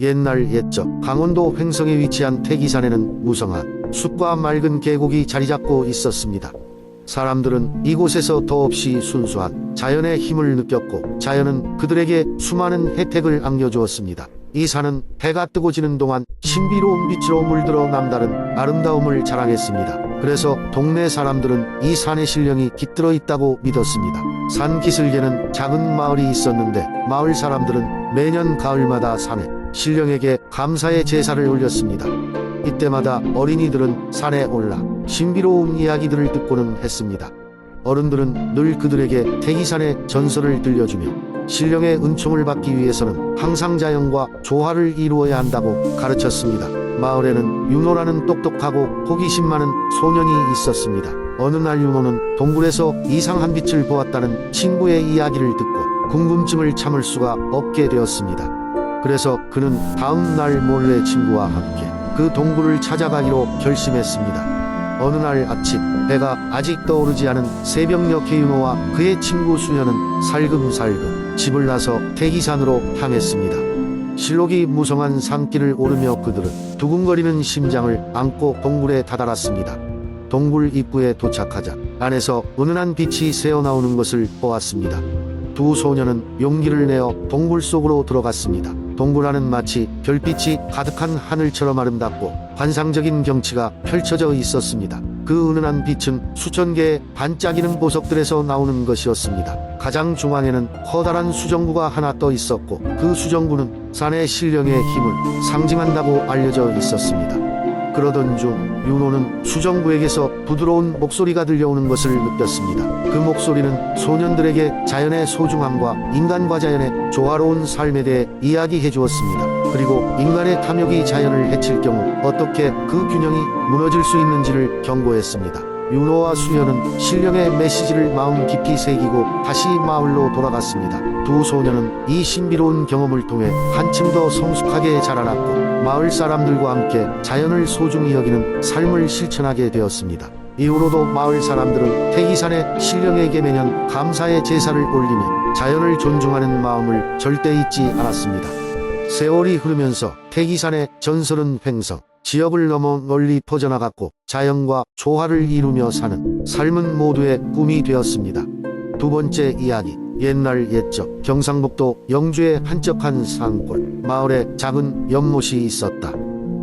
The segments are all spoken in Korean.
옛날 옛적 강원도 횡성에 위치한 태기산에는 무성한 숲과 맑은 계곡이 자리 잡고 있었습니다. 사람들은 이곳에서 더없이 순수한 자연의 힘을 느꼈고 자연은 그들에게 수많은 혜택을 안겨주었습니다. 이 산은 해가 뜨고 지는 동안 신비로운 빛으로 물들어 남다른 아름다움을 자랑했습니다. 그래서 동네 사람들은 이 산의 신령이 깃들어 있다고 믿었습니다. 산 기슭에는 작은 마을이 있었는데 마을 사람들은 매년 가을마다 산에 신령에게 감사의 제사를 올렸습니다. 이때마다 어린이들은 산에 올라 신비로운 이야기들을 듣고는 했습니다. 어른들은 늘 그들에게 태기산의 전설을 들려주며 신령의 은총을 받기 위해서는 항상 자연과 조화를 이루어야 한다고 가르쳤습니다. 마을에는 윤호라는 똑똑하고 호기심 많은 소년이 있었습니다. 어느 날 윤호는 동굴에서 이상한 빛을 보았다는 친구의 이야기를 듣고 궁금증을 참을 수가 없게 되었습니다. 그래서 그는 다음 날 몰래 친구와 함께 그 동굴을 찾아가기로 결심했습니다. 어느 날 아침 배가 아직 떠오르지 않은 새벽녘 해윤호와 그의 친구 수녀는 살금살금 집을 나서 태기산으로 향했습니다. 실록이 무성한 산길을 오르며 그들은 두근거리는 심장을 안고 동굴에 다다랐습니다. 동굴 입구에 도착하자 안에서 은은한 빛이 새어나오는 것을 보았습니다. 두 소녀는 용기를 내어 동굴 속으로 들어갔습니다. 동굴 안은 마치 별빛이 가득한 하늘처럼 아름답고 환상적인 경치가 펼쳐져 있었습니다. 그 은은한 빛은 수천 개의 반짝이는 보석들에서 나오는 것이었습니다. 가장 중앙에는 커다란 수정구가 하나 떠 있었고 그 수정구는 산의 신령의 힘을 상징한다고 알려져 있었습니다. 그러던 중 윤호는 수정구에게서 부드러운 목소리가 들려오는 것을 느꼈습니다. 그 목소리는 소년들에게 자연의 소중함과 인간과 자연의 조화로운 삶에 대해 이야기해 주었습니다. 그리고 인간의 탐욕이 자연을 해칠 경우 어떻게 그 균형이 무너질 수 있는지를 경고했습니다. 윤호와 수녀는 신령의 메시지를 마음 깊이 새기고 다시 마을로 돌아갔습니다. 두 소녀는 이 신비로운 경험을 통해 한층 더 성숙하게 자라났고 마을 사람들과 함께 자연을 소중히 여기는 삶을 실천하게 되었습니다. 이후로도 마을 사람들은 태기산의 신령에게 매년 감사의 제사를 올리며 자연을 존중하는 마음을 절대 잊지 않았습니다. 세월이 흐르면서 태기산의 전설은 횡성, 지역을 넘어 널리 퍼져나갔고 자연과 조화를 이루며 사는 삶은 모두의 꿈이 되었습니다. 두 번째 이야기. 옛날 옛적 경상북도 영주의 한적한 산골 마을에 작은 연못이 있었다.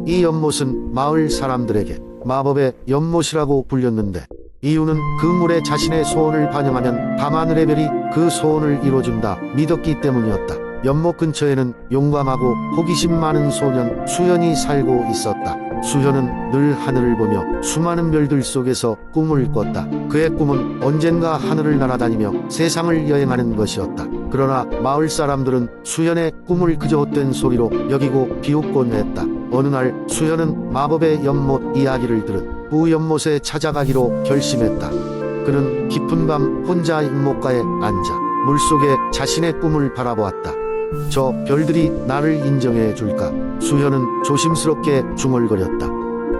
이 연못은 마을 사람들에게 마법의 연못이라고 불렸는데 이유는 그 물에 자신의 소원을 반영하면 밤하늘의 별이 그 소원을 이뤄준다 믿었기 때문이었다. 연못 근처에는 용감하고 호기심 많은 소년 수현이 살고 있었다. 수현은 늘 하늘을 보며 수많은 별들 속에서 꿈을 꿨다. 그의 꿈은 언젠가 하늘을 날아다니며 세상을 여행하는 것이었다. 그러나 마을 사람들은 수현의 꿈을 그저 헛된 소리로 여기고 비웃곤 했다. 어느 날 수현은 마법의 연못 이야기를 들은 그 연못에 찾아가기로 결심했다. 그는 깊은 밤 혼자 연못가에 앉아 물속에 자신의 꿈을 바라보았다. 저 별들이 나를 인정해 줄까? 수현은 조심스럽게 중얼거렸다.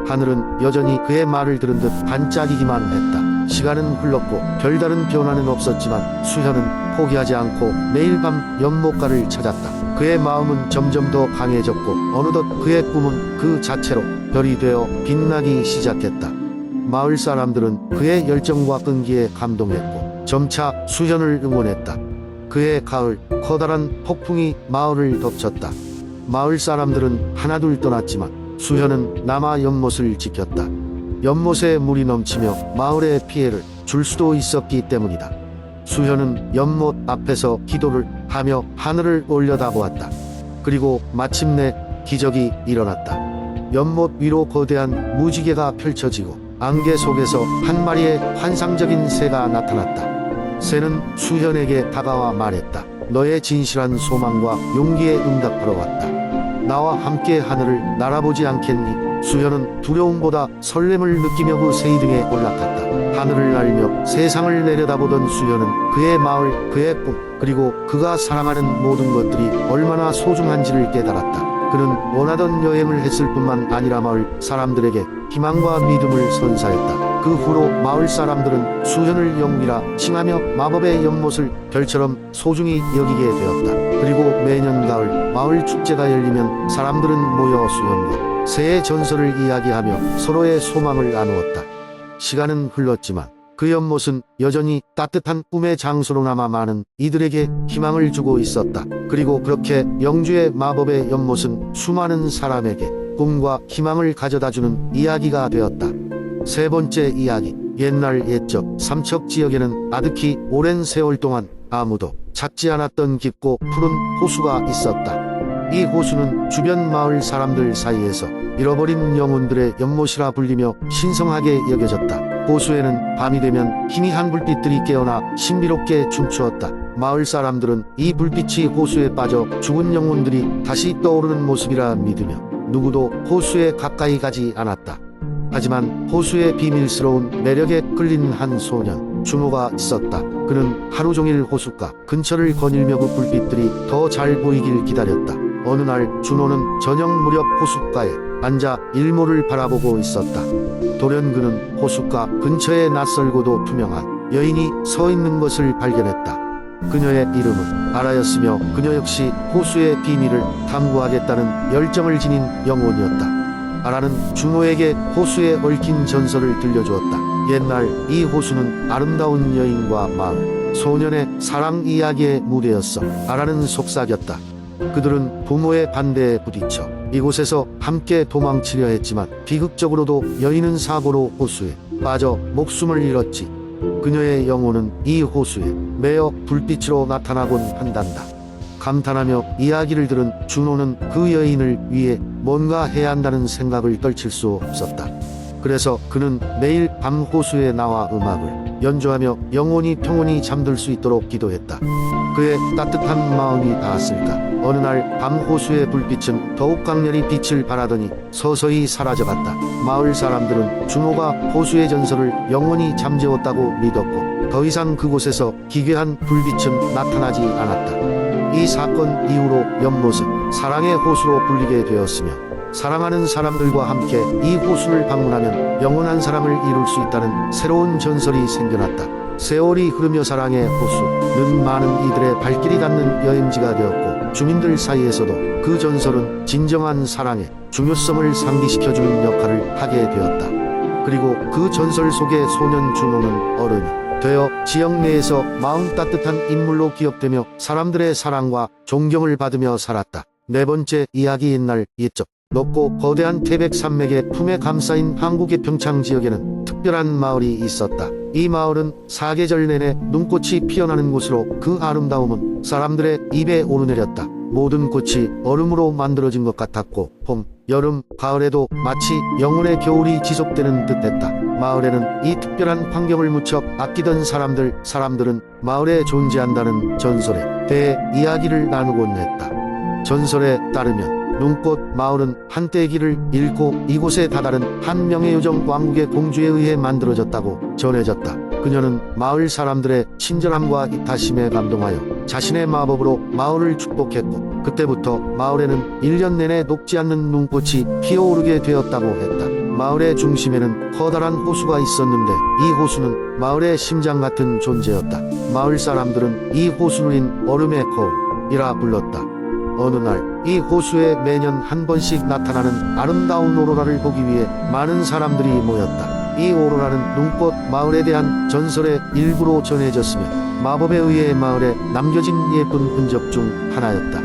하늘은 여전히 그의 말을 들은 듯 반짝이기만 했다. 시간은 흘렀고 별다른 변화는 없었지만 수현은 포기하지 않고 매일 밤 연못가를 찾았다. 그의 마음은 점점 더 강해졌고 어느덧 그의 꿈은 그 자체로 별이 되어 빛나기 시작했다. 마을 사람들은 그의 열정과 끈기에 감동했고 점차 수현을 응원했다. 그의 가을 커다란 폭풍이 마을을 덮쳤다. 마을 사람들은 하나둘 떠났지만 수현은 남아 연못을 지켰다. 연못에 물이 넘치며 마을에 피해를 줄 수도 있었기 때문이다. 수현은 연못 앞에서 기도를 하며 하늘을 올려다보았다. 그리고 마침내 기적이 일어났다. 연못 위로 거대한 무지개가 펼쳐지고 안개 속에서 한 마리의 환상적인 새가 나타났다. 새는 수현에게 다가와 말했다. 너의 진실한 소망과 용기에 응답하러 왔다. 나와 함께 하늘을 날아보지 않겠니? 수현은 두려움보다 설렘을 느끼며 그 새이 등에 올라탔다. 하늘을 날며 세상을 내려다보던 수현은 그의 마을, 그의 꿈, 그리고 그가 사랑하는 모든 것들이 얼마나 소중한지를 깨달았다. 그는 원하던 여행을 했을 뿐만 아니라 마을 사람들에게 희망과 믿음을 선사했다. 그 후로 마을 사람들은 수현을 영웅이라 칭하며 마법의 연못을 별처럼 소중히 여기게 되었다. 그리고 매년 가을 마을 축제가 열리면 사람들은 모여 수영과 새해 전설을 이야기하며 서로의 소망을 나누었다. 시간은 흘렀지만 그 연못은 여전히 따뜻한 꿈의 장소로 남아 많은 이들에게 희망을 주고 있었다. 그리고 그렇게 영주의 마법의 연못은 수많은 사람에게 꿈과 희망을 가져다주는 이야기가 되었다. 세 번째 이야기. 옛날 옛적 삼척 지역에는 아득히 오랜 세월 동안 아무도 찾지 않았던 깊고 푸른 호수가 있었다. 이 호수는 주변 마을 사람들 사이에서 잃어버린 영혼들의 연못이라 불리며 신성하게 여겨졌다. 호수에는 밤이 되면 희미한 불빛들이 깨어나 신비롭게 춤추었다. 마을 사람들은 이 불빛이 호수에 빠져 죽은 영혼들이 다시 떠오르는 모습이라 믿으며 누구도 호수에 가까이 가지 않았다. 하지만 호수의 비밀스러운 매력에 끌린 한 소년 준호가 있었다. 그는 하루 종일 호숫가 근처를 거닐며 그 불빛들이 더 잘 보이길 기다렸다. 어느 날 준호는 저녁 무렵 호숫가에 앉아 일몰을 바라보고 있었다. 돌연 그는 호숫가 근처에 낯설고도 투명한 여인이 서 있는 것을 발견했다. 그녀의 이름은 아라였으며 그녀 역시 호수의 비밀을 탐구하겠다는 열정을 지닌 영혼이었다. 아라는 준호에게 호수에 얽힌 전설을 들려주었다. 옛날 이 호수는 아름다운 여인과 마을, 소년의 사랑 이야기의 무대였어. 아라는 속삭였다. 그들은 부모의 반대에 부딪혀 이곳에서 함께 도망치려 했지만 비극적으로도 여인은 사고로 호수에 빠져 목숨을 잃었지. 그녀의 영혼은 이 호수에 매어 불빛으로 나타나곤 한단다. 감탄하며 이야기를 들은 준호는 그 여인을 위해 뭔가 해야 한다는 생각을 떨칠 수 없었다. 그래서 그는 매일 밤 호수에 나와 음악을 연주하며 영혼이 평온히 잠들 수 있도록 기도했다. 그의 따뜻한 마음이 닿았을까. 어느 날 밤 호수의 불빛은 더욱 강렬히 빛을 발하더니 서서히 사라져갔다. 마을 사람들은 준호가 호수의 전설을 영원히 잠재웠다고 믿었고 더 이상 그곳에서 기괴한 불빛은 나타나지 않았다. 이 사건 이후로 연못은 사랑의 호수로 불리게 되었으며 사랑하는 사람들과 함께 이 호수를 방문하면 영원한 사랑을 이룰 수 있다는 새로운 전설이 생겨났다. 세월이 흐르며 사랑의 호수는 많은 이들의 발길이 닿는 여행지가 되었고 주민들 사이에서도 그 전설은 진정한 사랑의 중요성을 상기시켜주는 역할을 하게 되었다. 그리고 그 전설 속의 소년 준호는 어른이 되어 지역 내에서 마음 따뜻한 인물로 기억되며 사람들의 사랑과 존경을 받으며 살았다. 네 번째 이야기 옛날 옛적 높고 거대한 태백 산맥의 품에 감싸인 한국의 평창 지역에는 특별한 마을이 있었다. 이 마을은 사계절 내내 눈꽃이 피어나는 곳으로 그 아름다움은 사람들의 입에 오르내렸다. 모든 꽃이 얼음으로 만들어진 것 같았고 봄, 여름, 가을에도 마치 영혼의 겨울이 지속되는 듯했다. 마을에는 이 특별한 환경을 무척 아끼던 사람들, 사람들은 마을에 존재한다는 전설에 대해 이야기를 나누곤 했다. 전설에 따르면 눈꽃 마을은 한때 길을 잃고 이곳에 다다른 한 명예요정 왕국의 공주에 의해 만들어졌다고 전해졌다. 그녀는 마을 사람들의 친절함과 이타심에 감동하여 자신의 마법으로 마을을 축복했고 그때부터 마을에는 1년 내내 녹지 않는 눈꽃이 피어오르게 되었다고 했다. 마을의 중심에는 커다란 호수가 있었는데 이 호수는 마을의 심장 같은 존재였다. 마을 사람들은 이 호수는 얼음의 거울이라 불렀다. 어느 날 이 호수에 매년 한 번씩 나타나는 아름다운 오로라를 보기 위해 많은 사람들이 모였다. 이 오로라는 눈꽃 마을에 대한 전설의 일부로 전해졌으며 마법에 의해 마을에 남겨진 예쁜 흔적 중 하나였다.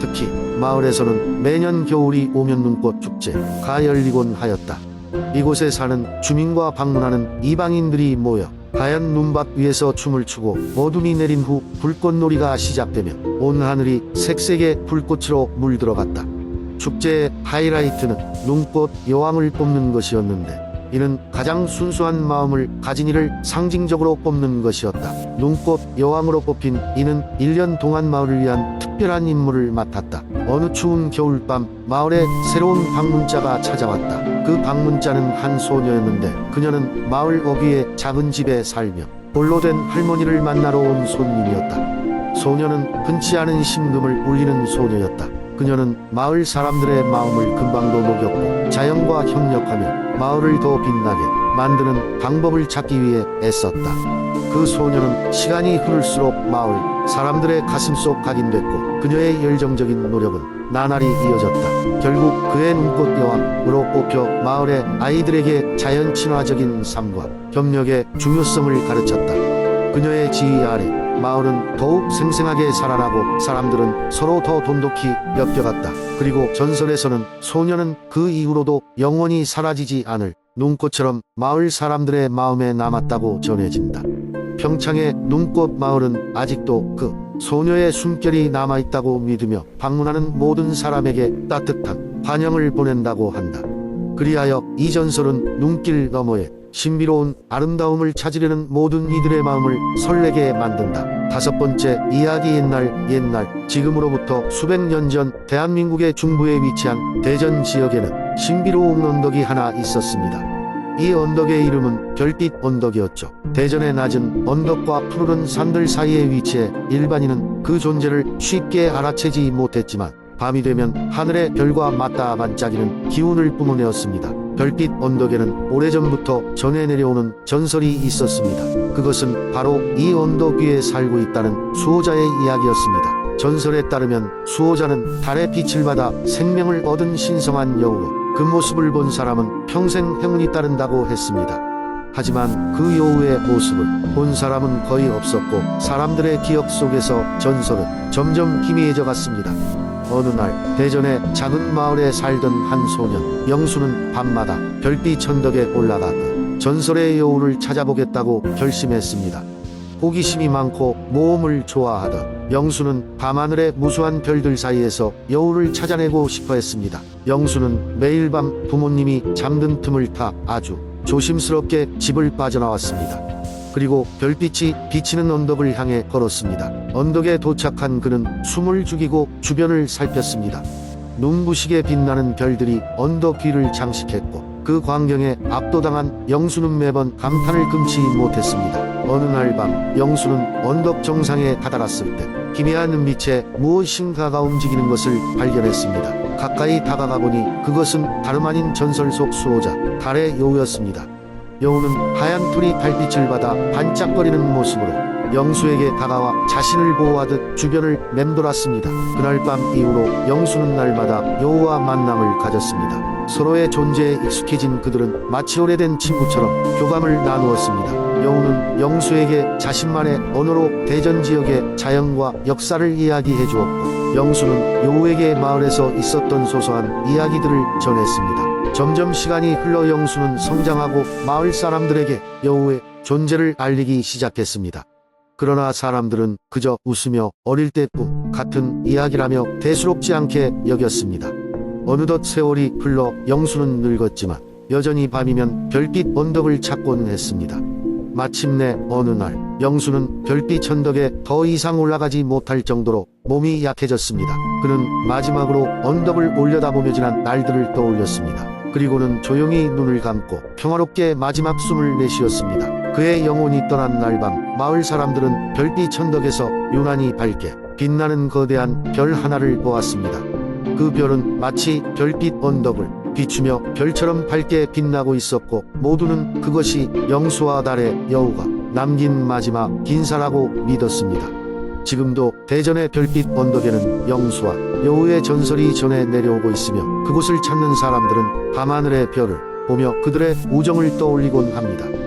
특히 마을에서는 매년 겨울이 오면 눈꽃 축제가 열리곤 하였다. 이곳에 사는 주민과 방문하는 이방인들이 모여 하얀 눈밭 위에서 춤을 추고 어둠이 내린 후 불꽃놀이가 시작되면 온 하늘이 색색의 불꽃으로 물들어갔다. 축제의 하이라이트는 눈꽃 여왕을 뽑는 것이었는데 이는 가장 순수한 마음을 가진 이를 상징적으로 뽑는 것이었다. 눈꽃 여왕으로 뽑힌 이는 1년 동안 마을을 위한 특별한 임무를 맡았다. 어느 추운 겨울밤 마을에 새로운 방문자가 찾아왔다. 그 방문자는 한 소녀였는데 그녀는 마을 어귀의 작은 집에 살며 볼로 된 할머니를 만나러 온 손님이었다. 소녀는 흔치 않은 심금을 울리는 소녀였다. 그녀는 마을 사람들의 마음을 금방도 녹였고 자연과 협력하며 마을을 더 빛나게 만드는 방법을 찾기 위해 애썼다. 그 소녀는 시간이 흐를수록 마을 사람들의 가슴 속 각인됐고 그녀의 열정적인 노력은 나날이 이어졌다. 결국 그의 눈꽃 여왕으로 뽑혀 마을의 아이들에게 자연 친화적인 삶과 협력의 중요성을 가르쳤다. 그녀의 지휘 아래 마을은 더욱 생생하게 살아나고 사람들은 서로 더 돈독히 엮여갔다. 그리고 전설에서는 소녀는 그 이후로도 영원히 사라지지 않을 눈꽃처럼 마을 사람들의 마음에 남았다고 전해진다. 평창의 눈꽃 마을은 아직도 그 소녀의 숨결이 남아있다고 믿으며 방문하는 모든 사람에게 따뜻한 환영을 보낸다고 한다. 그리하여 이 전설은 눈길 너머에 신비로운 아름다움을 찾으려는 모든 이들의 마음을 설레게 만든다. 다섯 번째, 이야기 옛날, 옛날, 지금으로부터 수백 년 전 대한민국의 중부에 위치한 대전 지역에는 신비로운 언덕이 하나 있었습니다. 이 언덕의 이름은 별빛 언덕이었죠. 대전의 낮은 언덕과 푸르른 산들 사이에 위치해 일반인은 그 존재를 쉽게 알아채지 못했지만 밤이 되면 하늘의 별과 맞닿아 반짝이는 기운을 뿜어내었습니다. 별빛 언덕에는 오래전부터 전해 내려오는 전설이 있었습니다. 그것은 바로 이 언덕 위에 살고 있다는 수호자의 이야기였습니다. 전설에 따르면 수호자는 달의 빛을 받아 생명을 얻은 신성한 여우로 그 모습을 본 사람은 평생 행운이 따른다고 했습니다. 하지만 그 여우의 모습을 본 사람은 거의 없었고 사람들의 기억 속에서 전설은 점점 희미해져 갔습니다. 어느 날 대전의 작은 마을에 살던 한 소년 영수는 밤마다 별빛 천덕에 올라가 그 전설의 여우를 찾아보겠다고 결심했습니다. 호기심이 많고 모험을 좋아하던 영수는 밤하늘의 무수한 별들 사이에서 여우를 찾아내고 싶어 했습니다. 영수는 매일 밤 부모님이 잠든 틈을 타 아주 조심스럽게 집을 빠져나왔습니다. 그리고 별빛이 비치는 언덕을 향해 걸었습니다. 언덕에 도착한 그는 숨을 죽이고 주변을 살폈습니다. 눈부시게 빛나는 별들이 언덕 뒤를 장식했고 그 광경에 압도당한 영수는 매번 감탄을 금치 못했습니다. 어느 날 밤 영수는 언덕 정상에 다다랐을 때 희미한 눈빛에 무엇인가가 움직이는 것을 발견했습니다. 가까이 다가가 보니 그것은 다름 아닌 전설 속 수호자 달의 여우였습니다. 여우는 하얀 털이 달빛을 받아 반짝거리는 모습으로 영수에게 다가와 자신을 보호하듯 주변을 맴돌았습니다. 그날 밤 이후로 영수는 날마다 여우와 만남을 가졌습니다. 서로의 존재에 익숙해진 그들은 마치 오래된 친구처럼 교감을 나누었습니다. 여우는 영수에게 자신만의 언어로 대전 지역의 자연과 역사를 이야기해 주었고 영수는 여우에게 마을에서 있었던 소소한 이야기들을 전했습니다. 점점 시간이 흘러 영수는 성장하고 마을 사람들에게 여우의 존재를 알리기 시작했습니다. 그러나 사람들은 그저 웃으며 어릴 때꿈 같은 이야기라며 대수롭지 않게 여겼습니다. 어느덧 세월이 흘러 영수는 늙었지만 여전히 밤이면 별빛 언덕을 찾곤 했습니다. 마침내 어느 날 영수는 별빛 천덕에 더 이상 올라가지 못할 정도로 몸이 약해졌습니다. 그는 마지막으로 언덕을 올려다보며 지난 날들을 떠올렸습니다. 그리고는 조용히 눈을 감고 평화롭게 마지막 숨을 내쉬었습니다. 그의 영혼이 떠난 날 밤 마을 사람들은 별빛 천덕에서 유난히 밝게 빛나는 거대한 별 하나를 보았습니다. 그 별은 마치 별빛 언덕을 비추며 별처럼 밝게 빛나고 있었고 모두는 그것이 영수와 달의 여우가 남긴 마지막 긴사라고 믿었습니다. 지금도 대전의 별빛 언덕에는 영수와 여우의 전설이 전해 내려오고 있으며 그곳을 찾는 사람들은 밤하늘의 별을 보며 그들의 우정을 떠올리곤 합니다.